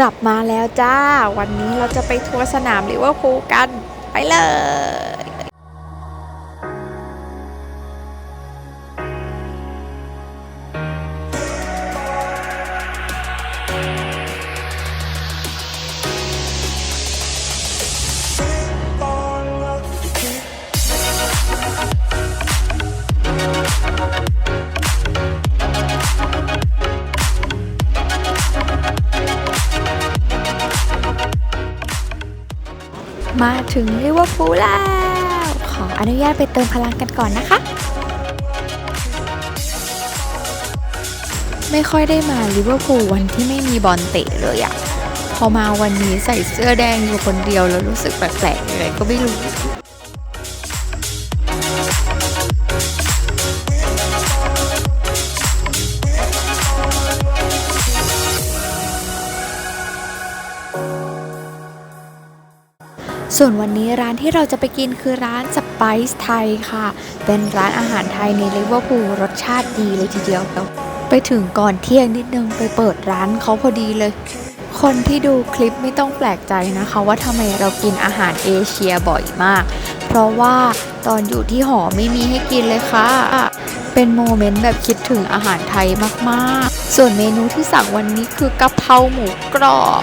กลับมาแล้วจ้า วันนี้เราจะไปทัวร์สนามลิเวอร์พูลกัน ไปเลย วอร์ฟูลแล้ว ขออนุญาตไปเติมพลังกันก่อนนะคะ ไม่ค่อยได้มาลิเวอร์พูลวันที่ไม่มีบอลเตะเลยอะพอมาวันนี้ใส่เสื้อแดงอยู่คนเดียวแล้วรู้สึกแปลกๆอะไรก็ไม่รู้ ส่วนวันนี้ร้านที่เราจะไปกินคือร้านสไปซ์ไทยค่ะ เป็นร้านอาหารไทยในลิเวอร์พูลรสชาติดีเลยทีเดียวแล้วไปถึงก่อนเที่ยงนิดนึงไปเปิดร้านเขาพอดีเลย คนที่ดูคลิปไม่ต้องแปลกใจนะคะ ว่าทำไมเรากินอาหารเอเชียบ่อยมาก เพราะว่าตอนอยู่ที่หอไม่มีให้กินเลยค่ะ เป็นโมเมนต์แบบคิดถึงอาหารไทยมากๆ ส่วนเมนูที่สั่งวันนี้คือกะเพราหมูกรอบ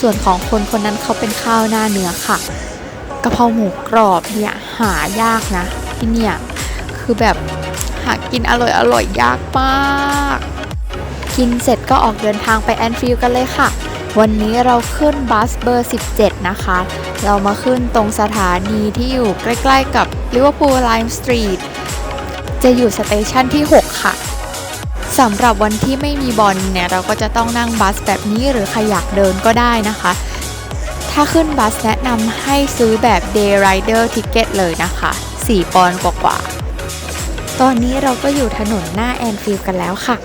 ส่วนของคนคนนั้นเขาเป็นข้าวหน้าเนื้อค่ะกะเพราหมูกรอบเนี่ยหายากนะที่เนี่ยคือแบบหากินอร่อยอร่อยยากมาก กินเสร็จก็ออกเดินทางไปแอนฟิลด์กันเลยค่ะ วันนี้เราขึ้นบัสเบอร์ 17 นะคะ เรามาขึ้นตรงสถานีที่อยู่ใกล้ ๆ กับ Liverpool Lime Street จะอยู่สเตชันที่ 6 ค่ะ สำหรับวันที่ไม่มีบอลเนี่ยเราก็จะต้องนั่งบัสแบบนี้หรือใครอยากเดินก็ได้นะคะ ถ้าขึ้นบัสแนะนำให้ซื้อแบบ Day Rider Ticket เลยนะคะ 4 ปอนด์กว่าๆตอนนี้เราก็อยู่ถนนหน้าแอนฟิลด์กันแล้วค่ะ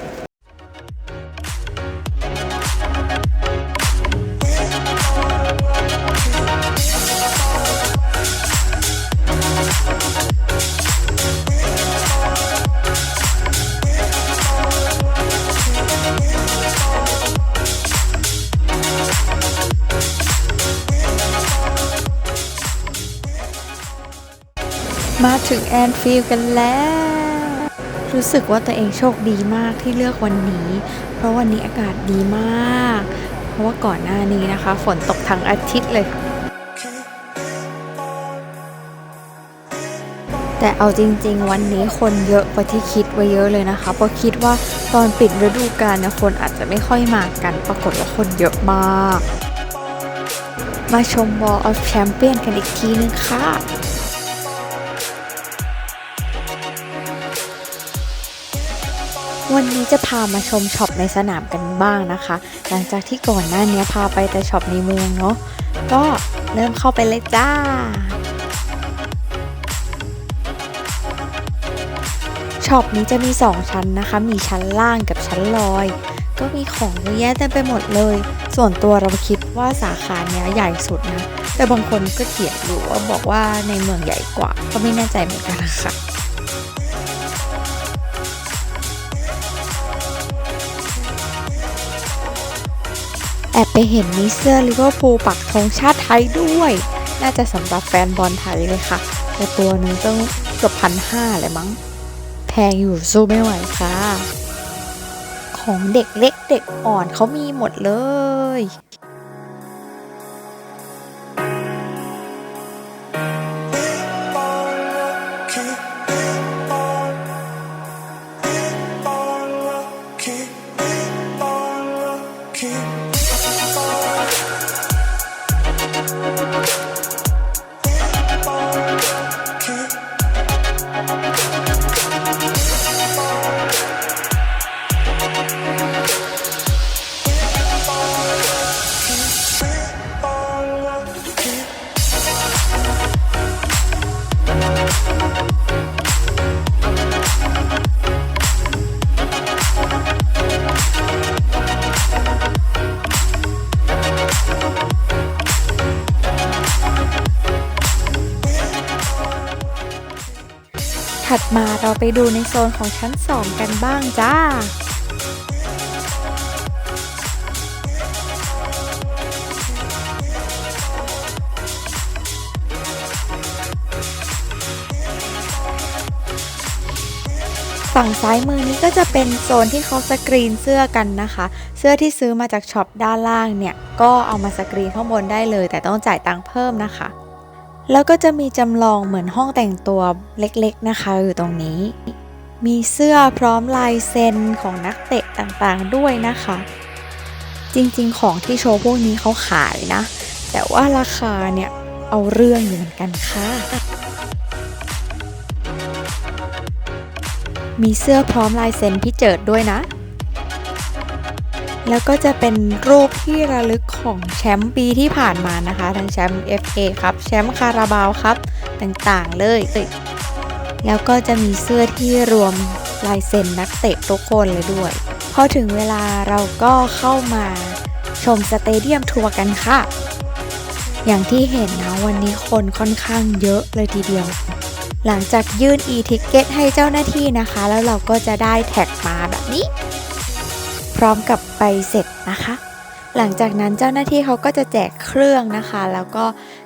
ถึงแอนฟิลกันแล้ว รู้สึกว่าตัวเองโชคดีมากที่เลือกวันนี้ เพราะวันนี้อากาศดีมาก เพราะว่าก่อนหน้านี้นะคะ ฝนตกทั้งอาทิตย์เลย แต่เอาจริง ๆ วันนี้คนเยอะกว่าที่คิดไว้เยอะเลยนะคะ เพราะคิดว่าตอนปิดฤดูกาลเนี่ยคนอาจจะไม่ค่อยมากัน ปรากฏว่าคนเยอะมาก มาชม Wall of Champion กันอีกทีนึงค่ะ วันนี้จะพามาชมช็อปในสนามกันบ้างนะคะ หลังจากที่ก่อนหน้านี้พาไปแต่ช็อปในเมืองเนาะก็เริ่มเข้าไปเลยจ้าช็อปนี้จะมี 2 ชั้นนะคะ มีชั้นล่างกับชั้นลอย ก็มีของเยอะแยะเต็มไปหมดเลย ส่วนตัวเราคิดว่าสาขาเนี้ยใหญ่สุดนะ แต่บางคนก็เถียงอยู่ว่าบอกว่าในเมืองใหญ่กว่า ก็ไม่แน่ใจเหมือนกันนะคะ แอบไปเห็นมีเสื้อลิเวอร์พูลปักธงชาติไทยด้วย น่าจะสำหรับแฟนบอลไทยเลยค่ะ แต่ตัวนึงต้องเกือบพันห้าเลยมั้ง แพงอยู่สู้ไม่ไหวค่ะ ของเด็กเล็กเด็กอ่อนเขามีหมดเลย ถัดมาเราไปดูในโซนของชั้น 2 กันบ้างจ้าฝั่งซ้ายมือนี้ก็จะเป็นโซนที่เขาสกรีนเสื้อกันนะคะ เสื้อที่ซื้อมาจากช็อปด้านล่างเนี่ย ก็เอามาสกรีนข้างบนได้เลย แต่ต้องจ่ายตังค์เพิ่มนะคะ แล้วก็จะมีจำลองเหมือนห้องแต่งตัวเล็กๆนะคะอยู่ตรงนี้ มีเสื้อพร้อมลายเซ็นของนักเตะต่างๆด้วยนะคะ จริงๆของที่โชว์พวกนี้เขาขายนะ แต่ว่าราคาเนี่ยเอาเรื่องอยู่เหมือนกันค่ะมีเสื้อพร้อมลายเซ็นพี่เจิดด้วยนะ แล้วก็จะเป็นรูปที่ระลึกของแชมป์ปีที่ผ่านมานะคะ ทั้งแชมป์ FA ครับ แชมป์คาราบาวครับ ต่างๆเลย แล้วก็จะมีเสื้อที่รวมลายเซ็นนักเตะทุกคนเลยด้วย พอถึงเวลาเราก็เข้ามาชมสเตเดียมทัวร์กันค่ะ อย่างที่เห็นนะวันนี้คนค่อนข้างเยอะเลยทีเดียว หลังจากยื่น e-ticket ให้เจ้าหน้าที่นะคะ แล้วเราก็จะได้แท็กมาแบบนี้ พร้อมกับใบเสร็จนะคะ หลังจากนั้นเจ้าหน้าที่เขาก็จะแจกเครื่องนะคะ แล้วก็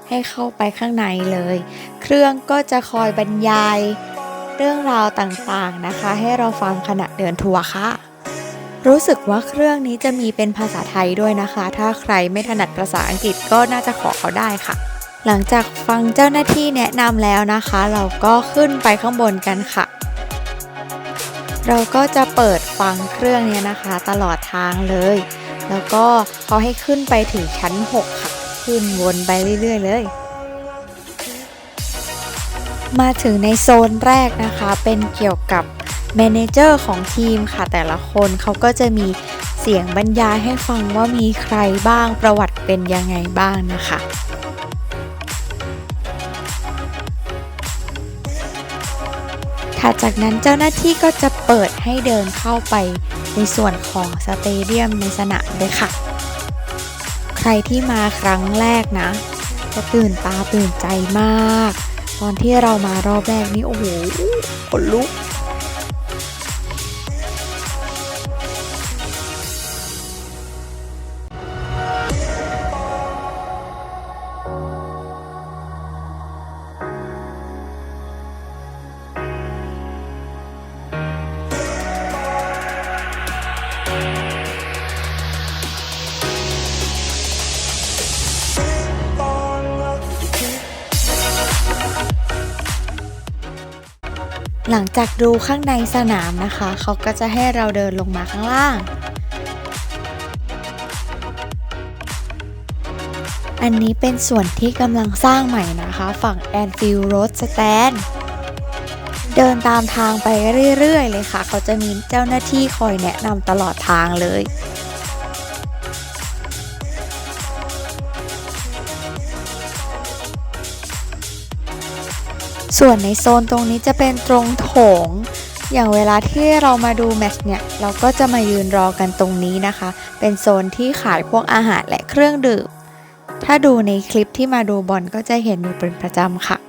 ให้เข้าไปข้างในเลย เครื่องก็จะคอยบรรยายเรื่องราวต่างๆนะคะ ให้เราฟังขณะเดินทัวร์ค่ะ รู้สึกว่าเครื่องนี้จะมีเป็นภาษาไทยด้วยนะคะ ถ้าใครไม่ถนัดภาษาอังกฤษก็น่าจะขอเขาได้ค่ะ หลังจากฟังเจ้าหน้าที่แนะนำแล้วนะคะ เราก็ขึ้นไปข้างบนกันค่ะ เราก็จะเปิดฟังเครื่องเนี้ยนะคะ ตลอดทางเลย แล้วก็เขาให้ขึ้นไปถึงชั้น 6 ค่ะ ขึ้นวนไปเรื่อย ๆ เลย มาถึงในโซนแรกนะคะ เป็นเกี่ยวกับเมเนเจอร์ของทีมค่ะ แต่ละคนเขาก็จะมีเสียงบรรยายให้ฟังว่ามีใครบ้างประวัติเป็นยังไงบ้างนะคะ ถัดจากนั้นเจ้าหน้าที่ก็จะเปิดให้เดินเข้าไปในส่วนของสเตเดียมในสนามเลยค่ะ ใครที่มาครั้งแรกนะ จะตื่นตาตื่นใจมาก ตอนที่เรามารอบแรกนี่โอ้โหขนลุก หลังจากดูข้างในสนามนะคะ เขาก็จะให้เราเดินลงมาข้างล่าง อันนี้เป็นส่วนที่กำลังสร้างใหม่นะคะ ฝั่งแอนฟิลด์โรดสแตนเดินตามทางไปเรื่อยๆเลยค่ะ เขาจะมีเจ้าหน้าที่คอยแนะนำตลอดทางเลย ส่วนในโซนตรงนี้จะเป็นตรงโถง อย่างเวลาที่เรามาดูแมชเนี่ย เราก็จะมายืนรอกันตรงนี้นะคะ เป็นโซนที่ขายพวกอาหารและเครื่องดื่ม ถ้าดูในคลิปที่มาดูบอลก็จะเห็นอยู่เป็นประจำค่ะ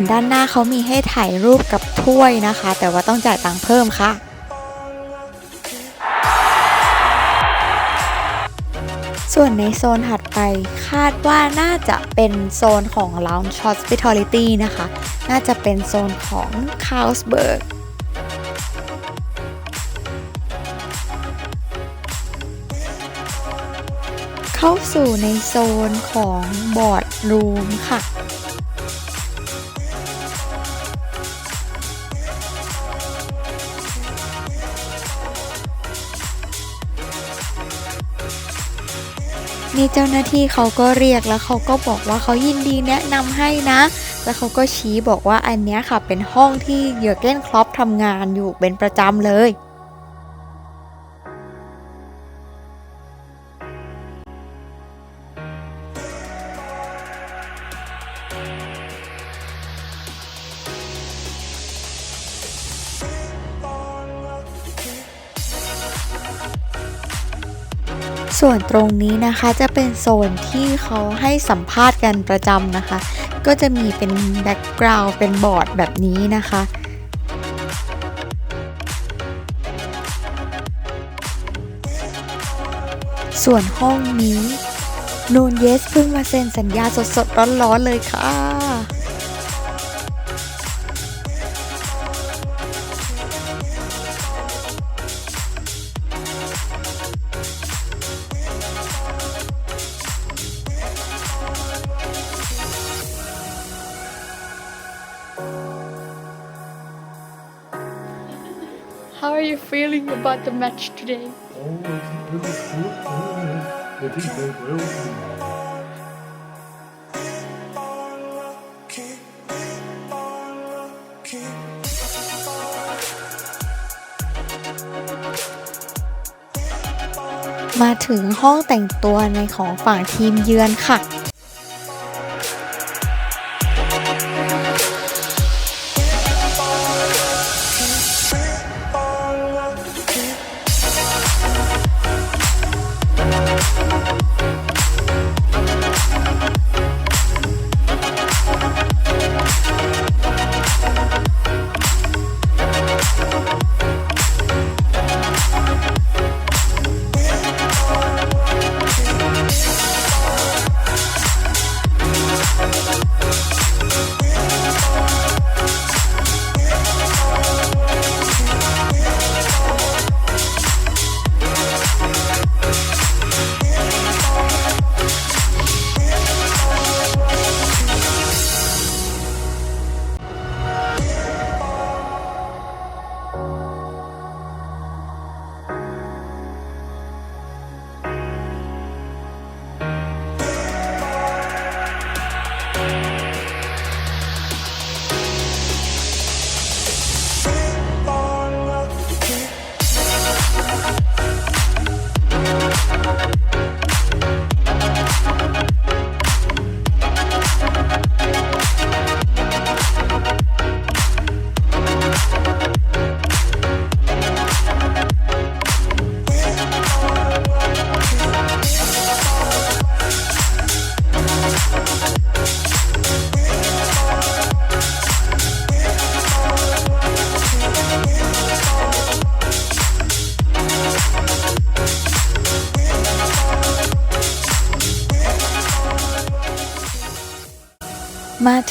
วนด้านหน้าเขามีให้ถ่ายรูปกับถ้วยนะคะ แต่ว่าต้องจ่ายตังค์เพิ่มค่ะส่วนในโซนถัดไปคาดว่าน่าจะเป็นโซนของ Lounge Hospitality นะคะ น่าจะเป็นโซนของ Carlsberg เข้าสู่ในโซนของบอร์ดรูมค่ะ นี่เจ้าหน้าที่เขาก็เรียกแล้วเขาก็บอกว่าเขายินดีแนะนำให้นะ แล้วเขาก็ชี้บอกว่าอันนี้ค่ะเป็นห้องที่เยอร์เกนคลอปทำงานอยู่เป็นประจำเลย ส่วนตรงนี้นะคะจะเป็นโซนที่เขาให้สัมภาษณ์กันประจำนะคะ ก็จะมีเป็นแบ็กกราวด์เป็นบอร์ดแบบนี้นะคะส่วนห้องนี้นูนเยสเพิ่งมาเซ็นสัญญาสดๆ ร้อนๆ เลยค่ะ How are you feeling about the match today? Oh, it was good. Oh, they did very well. Match มาถึงห้องแต่งตัวในของฝั่งทีมเยือนค่ะ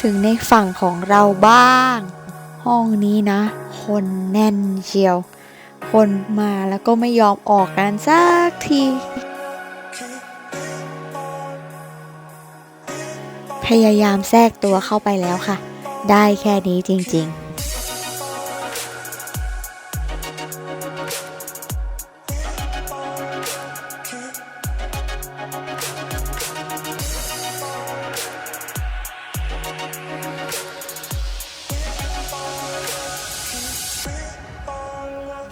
ถึงในฝั่งของเราบ้าง ห้องนี้นะ คนแน่นเชียว คนมาแล้วก็ไม่ยอมออกกันสักทีพยายามแทรกตัวเข้าไปแล้วค่ะ ได้แค่นี้จริงๆ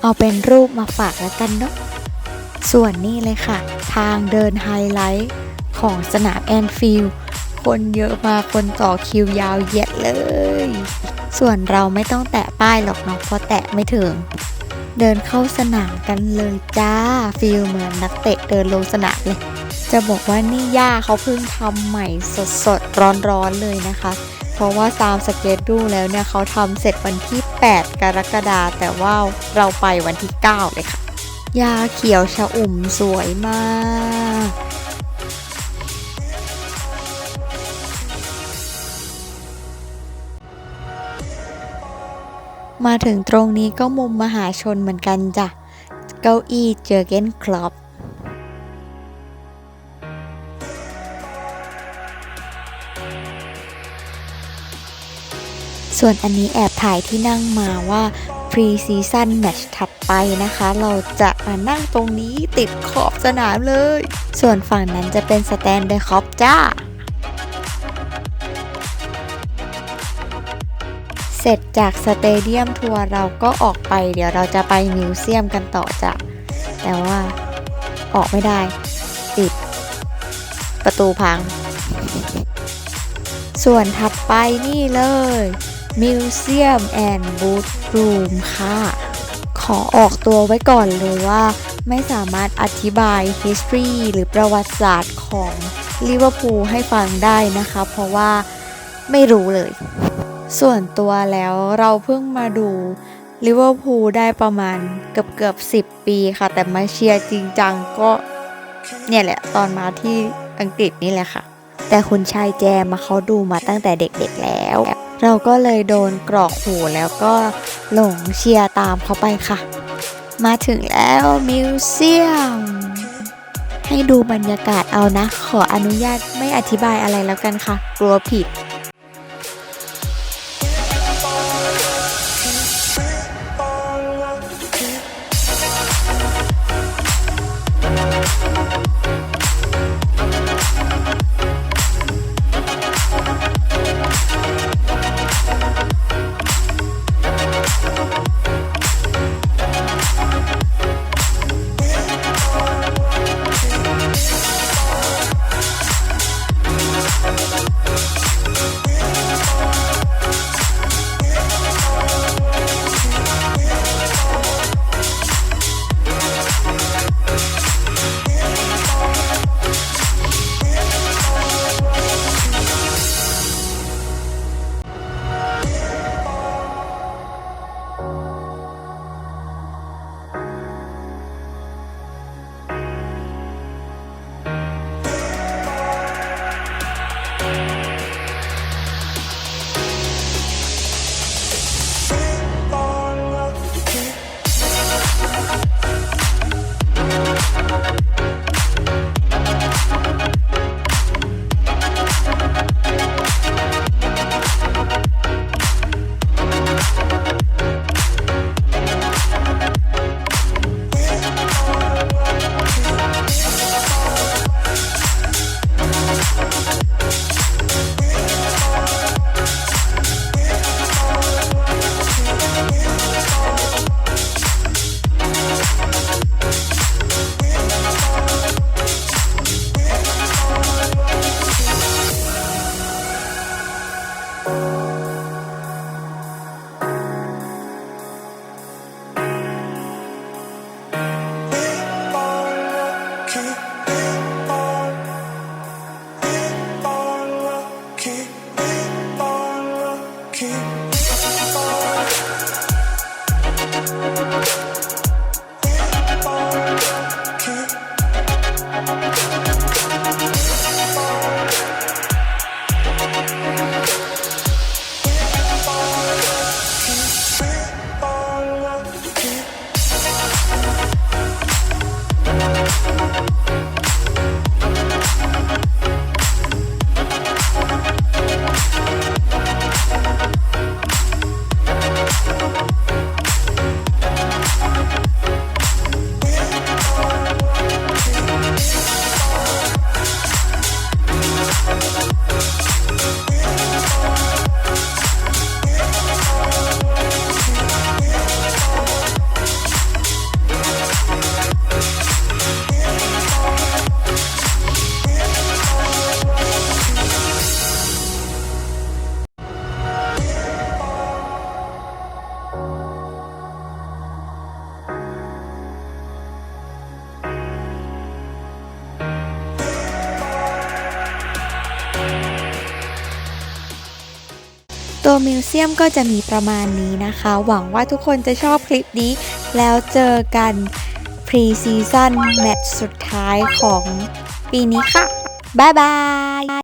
เอาเป็นรูปมาฝากแล้วกันเนาะส่วนนี้เลยค่ะ ทางเดินไฮไลท์ของสนามแอนฟิลด์คนเยอะมากคนต่อคิวยาวเหยียดเลย ส่วนเราไม่ต้องแตะป้ายหรอกเนาะเพราะแตะไม่ถึง เดินเข้าสนามกันเลยจ้าฟิลเหมือนนักเตะเดินลงสนามเลย จะบอกว่านี่ย่าเขาเพิ่งทำใหม่สดๆร้อนๆเลยนะคะ เพราะว่าตามสเก็ตดูแล้วเนี่ยเขาทำเสร็จวันที่ 8 กรกฎาคมแต่ว่าเราไปวันที่ 9 เลยค่ะยาเขียวชะอุ่มสวยมากมาถึงตรงนี้ก็มุมมหาชนเหมือนกันจ้ะ เก้าอี้เจอเกนคลอบ ส่วนอันนี้แอบถ่ายที่นั่งมาว่า Pre-Season Match ถัดไปนะคะ เราจะมานั่งตรงนี้ติดขอบสนามเลย ส่วนฝั่งนั้นจะเป็นสแตนเดอร์คอปจ้า เสร็จจากสเตเดียมทัวร์เราก็ออกไป เดี๋ยวเราจะไปมิวเซียมกันต่อจ้ะ แต่ว่าออกไม่ได้ ติด ประตูพัง ส่วนถัดไปนี่เลย Museum and Boot Room ค่ะ ขอออกตัวไว้ก่อนเลยว่า ไม่สามารถอธิบาย history หรือประวัติศาสตร์ของลิเวอร์พูลให้ฟังได้นะคะ เพราะว่าไม่รู้เลย ส่วนตัวแล้วเราเพิ่งมาดูลิเวอร์พูลได้ประมาณเกือบเกือบ10ปีค่ะ แต่มาเชียร์จริงจังก็ เนี่ยแหละ ตอนมาที่อังกฤษนี่แหละค่ะ แต่คุณชายแจมมาเขาดูมาตั้งแต่เด็กๆแล้ว เราก็เลยโดนกรอกหูแล้วก็หลงเชียร์ตามเขาไปค่ะ มาถึงแล้วมิวเซียม ให้ดูบรรยากาศเอานะ ขออนุญาตไม่อธิบายอะไรแล้วกันค่ะ กลัวผิด มิวเซียมก็จะมีประมาณนี้นะคะ หวังว่าทุกคนจะชอบคลิปนี้ แล้วเจอกันพรีซีซั่นแมตช์สุดท้ายของปีนี้ค่ะ บ๊ายบาย